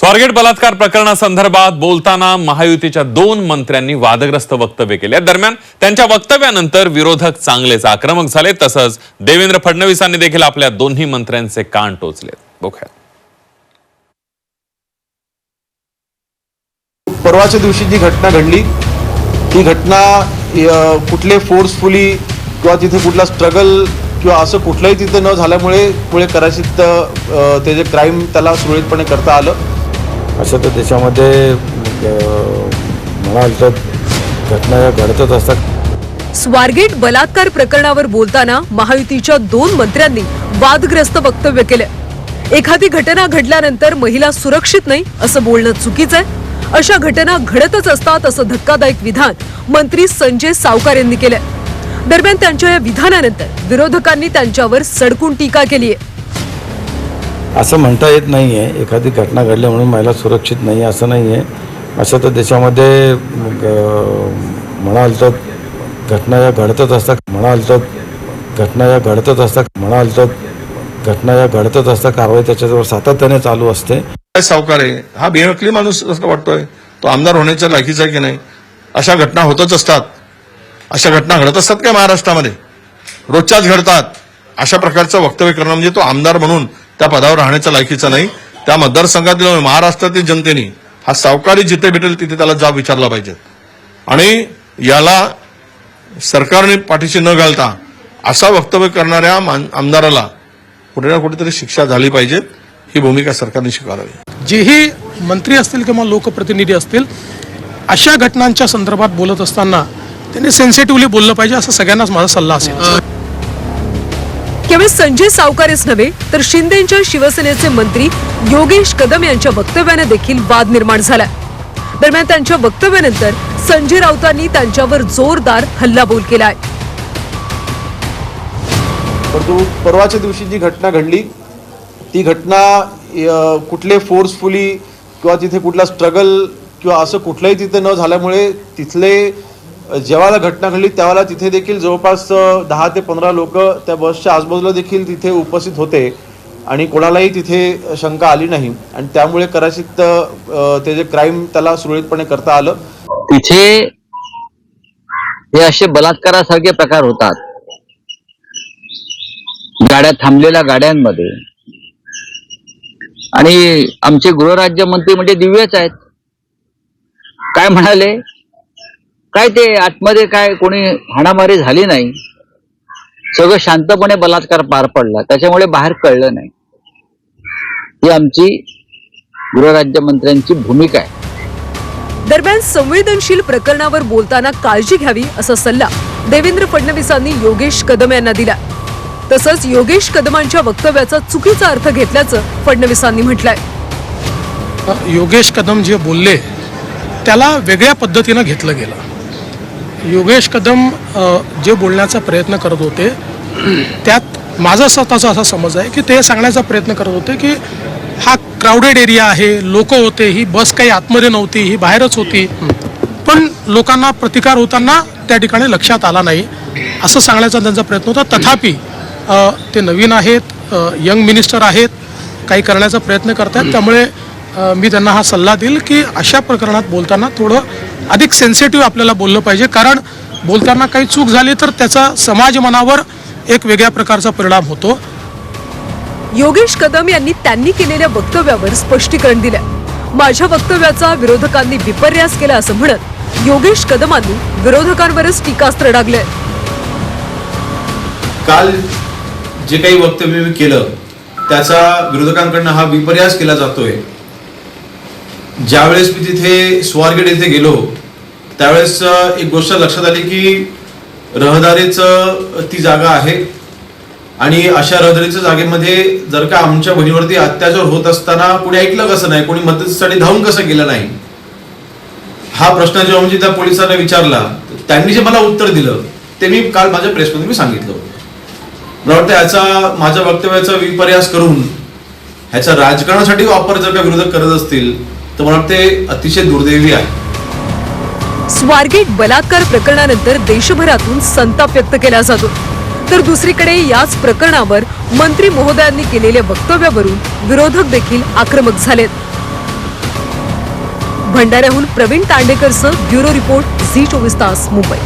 स्वारगेट बलात्कार प्रकरणासंदर्भात बोलताना महायुतीच्या दोन मंत्र्यांनी वादग्रस्त वक्तव्य केले. दरम्यान त्यांच्या वक्तव्यानंतर विरोधक चांगलेच आक्रमक झाले तसंच देवेंद्र फडणवीसांनी देखील आपल्या दोन्ही मंत्र्यांचे कान टोचले बघूया परवाच्या दिवशी जी घटना घडली ती घटना कुठले फोर्सफुली किंवा तिथे कुठला स्ट्रगल किंवा असं कुठलंही तिथे न झाल्यामुळे पुढे कदाचित ते जे क्राईम त्याला सुरळीतपणे करता आलं. असं तर त्याच्यामध्ये म्हणाल तर घटना या घडतच असतात. स्वारगेट बलात्कार प्रकरणावर बोलताना महायुतीच्या दोन मंत्र्यांनी वादग्रस्त वक्तव्य केलं. एखादी घटना घडल्यानंतर महिला सुरक्षित नाही असं बोलणं चुकीचं आहे. अशा घटना घडतच असतात असं धक्कादायक विधान मंत्री संजय सावकार यांनी केलंय. दरम्यान त्यांच्या या विधानानंतर विरोधकांनी त्यांच्यावर सडकून टीका केली आहे असं म्हणता येत नाही आहे एखादी घटना घडली म्हणून महिला सुरक्षित नाही असं नाही आहे असं तर देशामध्ये म्हणाल तर घटना या घडतच असतात. म्हणाल तर घटना या घडतच असतात. म्हणाल तर घटना या घडतच असतात. कारवाई त्याच्याजवळ सातत्याने चालू असते. काय सावकार आहे? हा बेनकली माणूस असं वाटतोय. तो आमदार होण्याच्या लायकीचा आहे की नाही? अशा घटना होतच असतात. अशा घटना घडत असतात काय महाराष्ट्रामध्ये? रोजच्याच घडतात. अशा प्रकारचं वक्तव्य करणं म्हणजे तो आमदार म्हणून त्या पदावर राहण्याच्या लायकीचा नाही. त्या मतदारसंघातील महाराष्ट्रातील जनतेने हा सावकारी जिथे भेटेल तिथे त्याला जाब विचारला पाहिजे. आणि याला सरकारने पाठीशी न घालता असा वक्तव्य करणाऱ्या आमदाराला कुठे ना कुठेतरी शिक्षा झाली पाहिजे ही भूमिका सरकारने स्वीकारावी. जेही मंत्री असतील किंवा लोकप्रतिनिधी असतील अशा घटनांच्या संदर्भात बोलत असताना त्यांनी सेन्सिटिव्हली बोललं पाहिजे असं सगळ्यांनाच माझा सल्ला असेल. केवळ संजय सावकारेच नव्हे तर शिंदेच्या शिवसेनेचे मंत्री योगेश कदम यांच्या वक्तव्याने देखील वाद निर्माण झाला. दरम्यान त्यांच्या वक्तव्यानंतर संजय राऊतांनी त्यांच्यावर जोरदार हल्लाबोल केलाय. परंतु परवाच्या दिवशी जी घटना घडली ती घटना कुठले फोर्सफुली किंवा तिथे कुठला स्ट्रगल किंवा असं कुठलंही तिथे न झाल्यामुळे तिथले जेव्हाला जेव्हा घटना घडली त्यावेळेला तिथे देखील जवळपास दहा ते पंधरा लोक त्या बसच्या आजूबाजूला देखील तिथे उपस्थित होते आणि कोणालाही तिथे शंका आली नाही. आणि त्यामुळे कदाचित ते जे क्राईम त्याला सुरळीतपणे करता आलं. तिथे हे असे बलात्कारासारखे प्रकार होतात. गाड्या थांबलेल्या गाड्यांमध्ये. आणि आमचे गृहराज्यमंत्री म्हणजे दिव्यच आहेत. काय म्हणाले? काय ते आतमध्ये काय कोणी हाणामारी झाली नाही. सगळं शांतपणे बलात्कार पार पडला. त्याच्यामुळे बाहेर कळलं नाही. ही आमची गृहराज्यमंत्र्यांची भूमिका आहे. दरम्यान संवेदनशील प्रकरणावर बोलताना काळजी घ्यावी असा सल्ला देवेंद्र फडणवीसांनी योगेश कदम यांना दिला. तसंच योगेश कदमांच्या वक्तव्याचा चुकीचा अर्थ घेतल्याचं फडणवीसांनी म्हटलंय. योगेश कदम जे बोलले त्याला वेगळ्या पद्धतीनं घेतलं गेलं. योगेश कदम जे बोलण्याचा प्रयत्न करत होते त्यात माझा स्वतःचा असा समज आहे की ते सांगण्याचा प्रयत्न करत होते की हा क्राऊडेड एरिया आहे लोक होते ही बस काही आतमध्ये नव्हती ही बाहेरच होती. पण लोकांना प्रतिकार होताना त्या ठिकाणी लक्षात आला नाही. असं सांगण्याचा त्यांचा प्रयत्न होता. तथापि ते नवीन आहेत यंग मिनिस्टर आहेत काही करण्याचा प्रयत्न करतात त्यामुळे मी त्यांना हा सल्ला देईल की अशा प्रकरणात बोलताना थोडं अधिक सेन्सिटिव्ह आपल्याला बोललं पाहिजे. कारण बोलताना काही चूक झाली तर त्याचा समाज मनावर एक वेगळ्या प्रकारचा परिणाम होतो. योगेश कदम यांनी त्यांनी केलेल्या वक्तव्यावर स्पष्टीकरण दिलं माझ्या वक्तव्याचा विरोधकांनी विपर्यास केला असं म्हणत योगेश कदमांनी विरोधकांवरच टीकास्त्र डागलंय. काल जे काही वक्तव्य मी केलं त्याचा विरोधकांकडनं हा विपर्यास केला जातोय. ज्यावेळेस मी तिथे स्वारगेट येथे गेलो त्यावेळेस एक गोष्ट लक्षात आली की रहदारीचं ती जागा आहे. आणि अशा रहदारीच्या जागेमध्ये जर का आमच्या बहिणीवरती अत्याचार होत असताना कोणी ऐकलं कसं नाही कोणी मदतीसाठी धावून कसं गेलं नाही? हा प्रश्न जेव्हा म्हणजे त्या पोलिसांना विचारला त्यांनी जे मला उत्तर दिलं ते मी काल माझ्या प्रेसमध्ये मी सांगितलं मला वाटतं याचा माझ्या वक्तव्याचा विपर्यास करून ह्याचा राजकारणासाठी वापर जर का विरोधक करत असतील तर मला ते अतिशय दुर्दैवी आहे. स्वारगेट बलात्कार प्रकरणानंतर देशभरातून संताप व्यक्त केला जातो. तर दुसरीकडे याच प्रकरणावर मंत्री महोदयांनी केलेल्या वक्तव्यावरून विरोधक देखील आक्रमक झालेत. भंडाऱ्याहून प्रवीण तांडेकरसह ब्युरो रिपोर्ट झी चोवीस तास मुंबई.